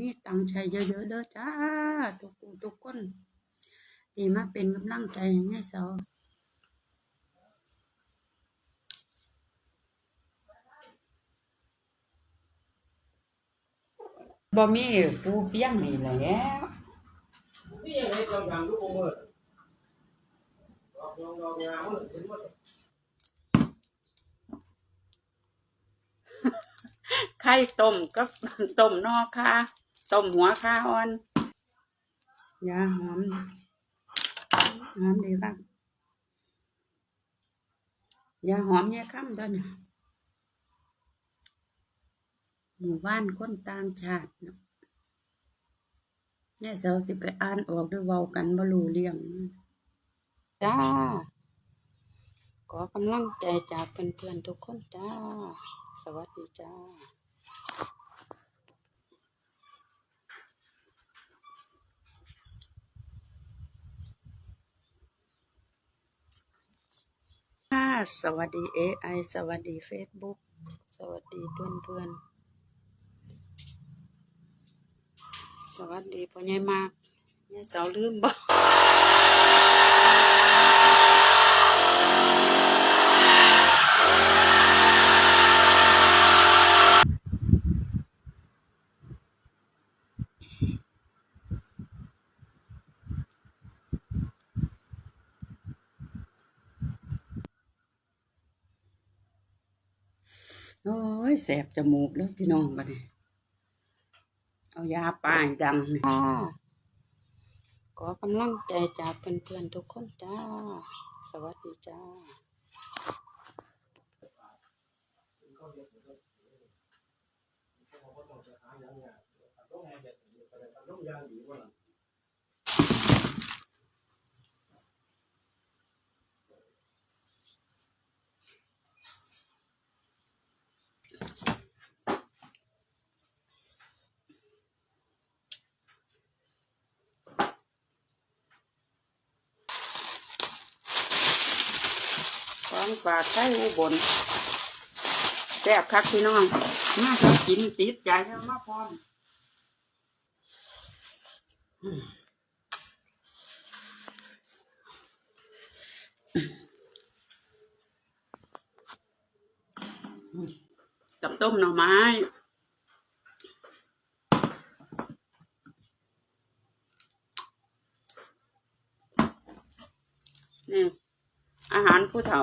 มีตังใช้เยอะๆเด้อจ้า ทุกผู้ทุกคนที่มาเป็นกำลังใจให้สาวบ่มีปูเฟียงนี่แหละไงจำยังทุกองค์เลยดอกดอกดอกงามเลยเห็นว่าไข่ต้มกับต้มนอกค่ะ ต้มหัวค่ะอ่อนยาหอมหอมดีครับยาหอมเนี่ยค่ำตัวเนี่หมู่บ้านคนต่างชาติเนาะแม่เสาสิไปอ่านออกด้วยเว้ากันบ่รู้เรื่องจ้า ขอกำลังใจจากเพื่อนๆทุกคนจ้า สวัสดีจ้า สวัสดี AI สวัสดี Facebook สวัสดีเพื่อนเพื่อนสวัสดีพ่อใหญ่มากยายเสาลืมบอกโอ้ ยแสบจมูกเลยพี่น้องบัดนี้เอายาป้ายดังนี่ค่ะขอกำลังใจจากเพื่อนๆทุกคนจ้า สวัสดีจ้าต้องยางดีกว่า ของฝาไส้อุบลแซ่บคักพี่น้องมากินติดใจแล้วมาพร้อมกับต้มหน่อไม้นี่อาหารผู้เฒ่า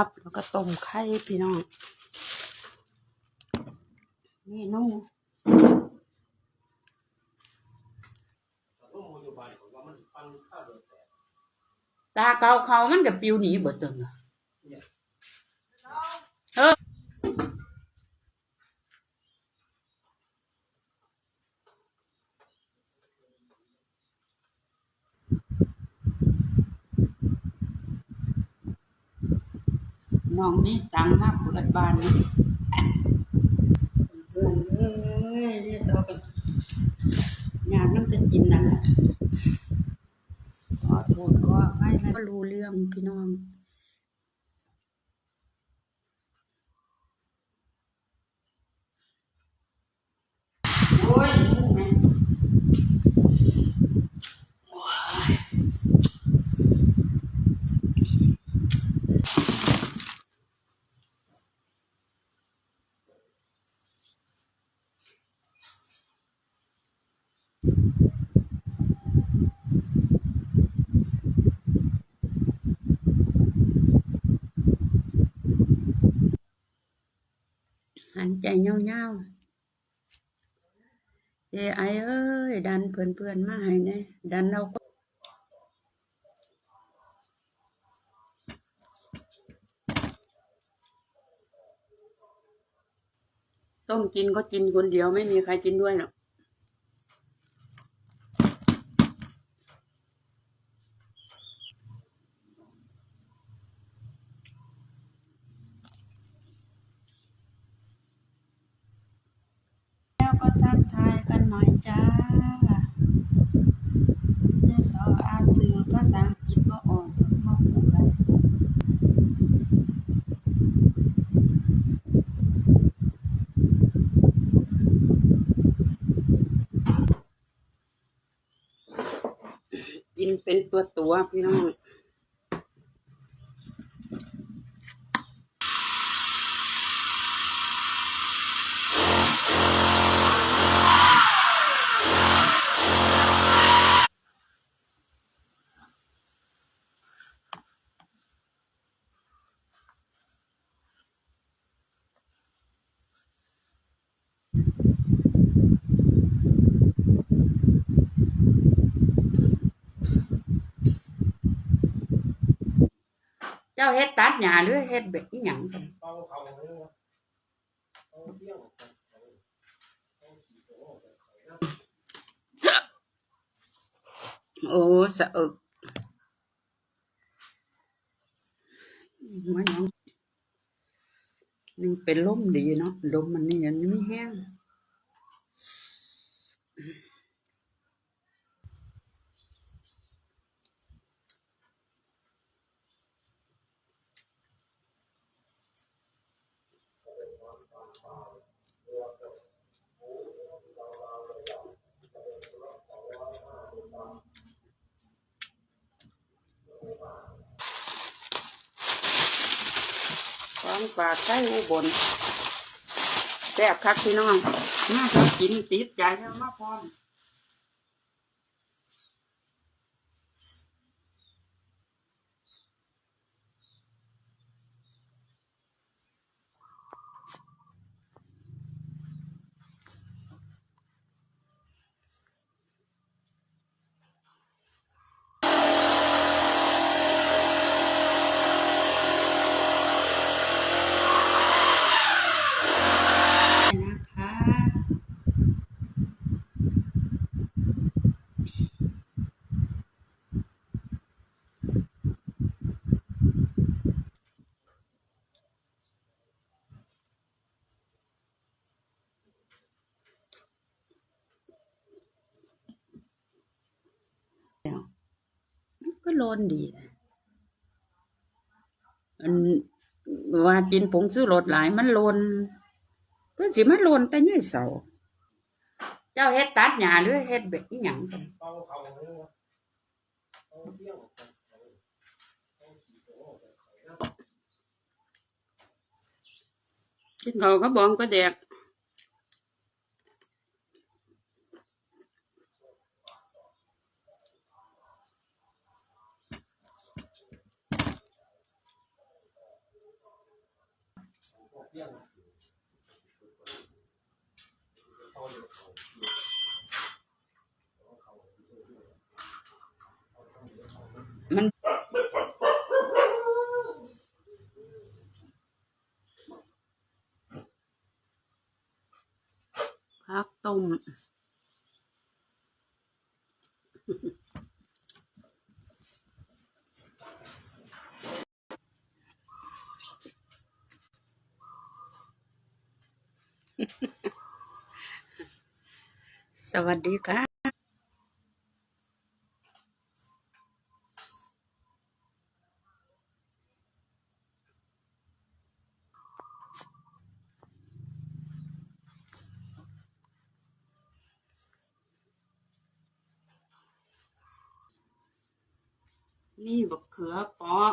ครับแล้วก็ต้มไข่พี่น้องเมนูต้องมูลบายของว่ามันปันข้าวเดือดแต่ตาเกาเขามันกับปิวหนีเบิดตัวเนาะ น้องนี่ตังมากเปิดบ้านนี่เพื่อนเอ้ยเรียกเขากันงานน้ำจะกินนั่นแหละขอโทษขออภัยนะก็รู้เรื่องพี่น้อง หันใจเงาๆเอไอเอ้ย ดันเพื่อนๆมาให้แน่ดันเราก็ต้มกินก็กินคนเดียวไม่มีใครกินด้วยหรอก แล้วก็ทักทายกัน หน่อยจ้าเนี่ยสออานสื่อภาษาอังกฤษว่าอ่อนมากอะไรกินเป็นตัวตัวพี่น้อง เจ้าเฮ็ดตัดหญ้าหรือเฮ็ดเบ็ดอีหยังกันเอาเขาเนี่ยนะเอาเที่ยงเอาเอาขี่ตัวออกจากเขานะโอ้สะอึกมันยังนี่เป็นลมดีเนาะลมมันนี่ยังไม่แห้ง ของฝากไส้อุบลแซ่บคักพี่น้องมาจะกินติดใจแล้วมาพร้อมนะคะ มันก็โลนดีอันว่ากินผงซื้อรสหลาย มันลนก็สิมันลนแต่ยี่เสา เจ้าเฮ็ดตัดหญ้าหรือเฮ็ดเบ็ดอีหยังกันกินเขาก็บองก็แดก เที่ยงเอาอยู่เขา มันพักต้ม สวัสดีค่ะ นี่บักเขือเปาะ